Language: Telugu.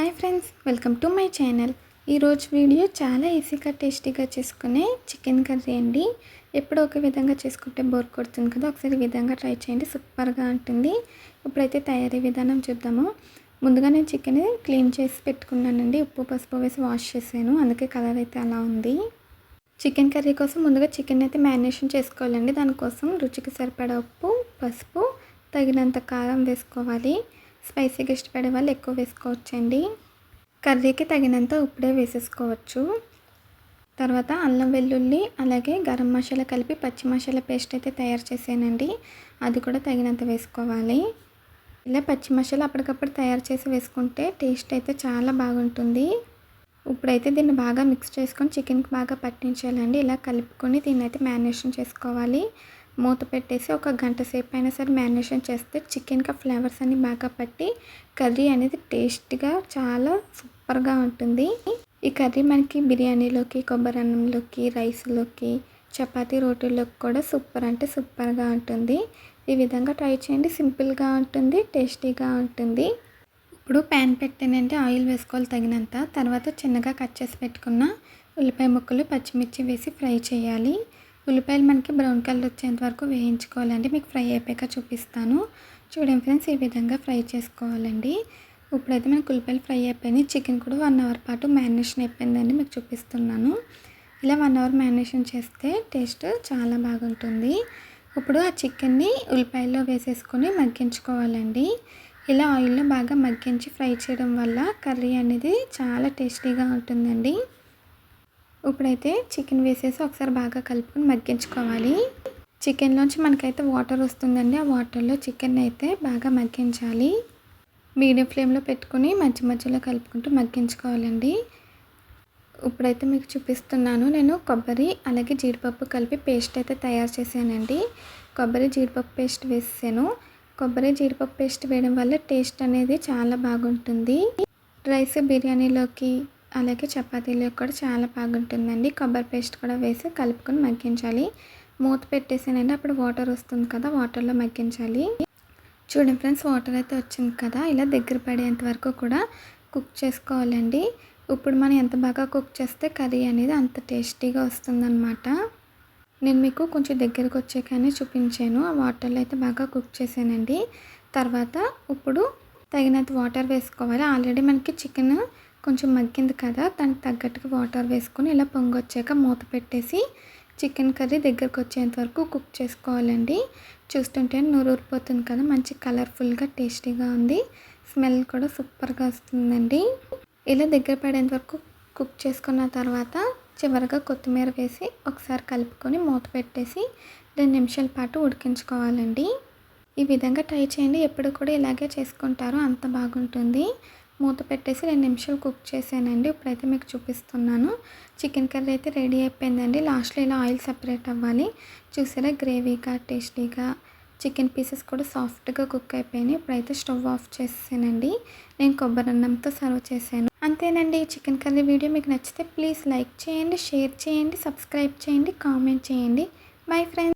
Hi friends welcome to my channel ఈరోజు వీడియో చాలా ఈజీగా టేస్టీగా చేసుకునే చికెన్ కర్రీ అండి. ఎప్పుడో ఒక విధంగా చేసుకుంటే బోర్ కొడుతుంది కదా ఒకసారి ఈ విధంగా ట్రై చేయండి సూపర్గా ఉంటుంది. ఇప్పుడైతే తయారీ విధానం చూద్దాము. ముందుగా నేను చికెన్ క్లీన్ చేసి పెట్టుకున్నానండి. ఉప్పు పసుపు వేసి వాష్ చేశాను. అందుకే కలర్ అయితే అలా ఉంది. చికెన్ కర్రీ కోసం ముందుగా చికెన్ అయితే మ్యారినేషన్ చేసుకోవాలండి. దానికోసం రుచికి సరిపడా ఉప్పు పసుపు తగినంత కారం వేసుకోవాలి. స్పైసీగా ఇష్టపడే వాళ్ళు ఎక్కువ వేసుకోవచ్చండి. కర్రీకి తగినంత ఉప్పుడే వేసేసుకోవచ్చు. తర్వాత అల్లం వెల్లుల్లి అలాగే గరం మసాలా కలిపి పచ్చి మసాలా పేస్ట్ అయితే తయారు చేసానండి అది కూడా తగినంత వేసుకోవాలి. ఇలా పచ్చి మసాలా అప్పటికప్పుడు తయారు చేసి వేసుకుంటే టేస్ట్ అయితే చాలా బాగుంటుంది. ఇప్పుడైతే దీన్ని బాగా మిక్స్ చేసుకొని చికెన్కి బాగా పట్టించాలండి ఇలా కలుపుకొని దీన్ని అయితే మ్యారినేషన్ చేసుకోవాలి. మూత పెట్టేసి ఒక గంట సేపు అయినా సరే మ్యారినేషన్ చేస్తే చికెన్కి ఫ్లేవర్స్ అన్ని బాగా పట్టి కర్రీ అనేది టేస్ట్గా చాలా సూపర్గా ఉంటుంది. ఈ కర్రీ మనకి బిర్యానీలోకి కొబ్బరి అన్నంలోకి రైస్లోకి చపాతీ రోటీలోకి కూడా సూపర్ అంటే సూపర్గా ఉంటుంది. ఈ విధంగా ట్రై చేయండి. సింపుల్గా ఉంటుంది టేస్టీగా ఉంటుంది. ఇప్పుడు ప్యాన్ పెట్టానంటే ఆయిల్ వేసుకోవాలి తగినంత. తర్వాత చిన్నగా కట్ చేసి పెట్టుకున్న ఉల్లిపాయ ముక్కలు పచ్చిమిర్చి వేసి ఫ్రై చేయాలి. ఉల్లిపాయలు మనకి బ్రౌన్ కలర్ వచ్చేంత వరకు వేయించుకోవాలండి. మీకు ఫ్రై అయిపోయాక చూపిస్తాను. చూడండి ఫ్రెండ్స్ ఈ విధంగా ఫ్రై చేసుకోవాలండి. ఇప్పుడైతే మనకు ఉల్లిపాయలు ఫ్రై అయిపోయింది చికెన్ కూడా వన్ అవర్ పాటు మ్యారినేషన్ అయిపోయిందండి. మీకు చూపిస్తున్నాను. ఇలా వన్ అవర్ మ్యారినేషన్ చేస్తే టేస్ట్ చాలా బాగుంటుంది. ఇప్పుడు ఆ చికెన్ని ఉల్లిపాయల్లో వేసేసుకొని మగ్గించుకోవాలండి. ఇలా ఆయిల్లో బాగా మగ్గించి ఫ్రై చేయడం వల్ల కర్రీ అనేది చాలా టేస్టీగా ఉంటుందండి. ఇప్పుడైతే చికెన్ వేసేసి ఒకసారి బాగా కలుపుకొని మగ్గించుకోవాలి. చికెన్లోంచి మనకైతే వాటర్ వస్తుందండి. ఆ వాటర్లో చికెన్ అయితే బాగా మగ్గించాలి. మీడియం ఫ్లేమ్లో పెట్టుకొని మధ్య మధ్యలో కలుపుకుంటూ మగ్గించుకోవాలండి. ఇప్పుడైతే మీకు చూపిస్తున్నాను. నేను కొబ్బరి అలాగే జీడిపప్పు కలిపి పేస్ట్ అయితే తయారు చేశానండి. కొబ్బరి జీడిపప్పు పేస్ట్ వేసాను కొబ్బరి జీడిపప్పు పేస్ట్ వేయడం వల్ల టేస్ట్ అనేది చాలా బాగుంటుంది. రైస్ బిర్యానీలోకి అలాగే చపాతీలు కూడా చాలా బాగుంటుందండి. కొబ్బరి పేస్ట్ కూడా వేసి కలుపుకొని మగ్గించాలి. మూత పెట్టేసానండి. అప్పుడు వాటర్ వస్తుంది కదా వాటర్లో మగ్గించాలి. చూడండి ఫ్రెండ్స్ వాటర్ అయితే వచ్చింది కదా. ఇలా దగ్గర పడేంత వరకు కూడా కుక్ చేసుకోవాలండి. ఇప్పుడు మనం ఎంత బాగా కుక్ చేస్తే కర్రీ అనేది అంత టేస్టీగా వస్తుందన్నమాట. నేను మీకు కొంచెం దగ్గరకు వచ్చాకనే చూపించాను. ఆ వాటర్లో అయితే బాగా కుక్ చేశానండి. తర్వాత ఇప్పుడు తగినంత వాటర్ వేసుకోవాలి. ఆల్రెడీ మనకి చికెన్ కొంచెం మగ్గింది కదా దానికి తగ్గట్టుగా వాటర్ వేసుకొని ఇలా పొంగొచ్చాక మూత పెట్టేసి చికెన్ కర్రీ దగ్గరకు వచ్చేంత వరకు కుక్ చేసుకోవాలండి. చూస్తుంటే నూరూరిపోతుంది కదా మంచి కలర్ఫుల్గా టేస్టీగా ఉంది. స్మెల్ కూడా సూపర్గా వస్తుందండి. ఇలా దగ్గర పడేంత వరకు కుక్ చేసుకున్న తర్వాత చివరిగా కొత్తిమీర వేసి ఒకసారి కలుపుకొని మూత పెట్టేసి రెండు నిమిషాల పాటు ఉడికించుకోవాలండి. ఈ విధంగా ట్రై చేయండి. ఎప్పుడు కూడా ఇలాగే చేసుకుంటారు. అంత బాగుంటుంది. మూత పెట్టేసి రెండు నిమిషాలు కుక్ చేసానండి ఇప్పుడైతే మీకు చూపిస్తున్నాను. చికెన్ కర్రీ అయితే రెడీ అయిపోయిందండి. లాస్ట్లో ఇలా ఆయిల్ సపరేట్ అవ్వాలి. చూసారా? గ్రేవీగా టేస్టీగా చికెన్ పీసెస్ కూడా సాఫ్ట్గా కుక్ అయిపోయినాయి. ఇప్పుడైతే స్టవ్ ఆఫ్ చేసానండి నేను కొబ్బరి అన్నంతో సర్వ్ చేశాను. అంతేనండి. చికెన్ కర్రీ వీడియో మీకు నచ్చితే ప్లీజ్ లైక్ చేయండి షేర్ చేయండి సబ్స్క్రైబ్ చేయండి కామెంట్ చేయండి. Bye friends.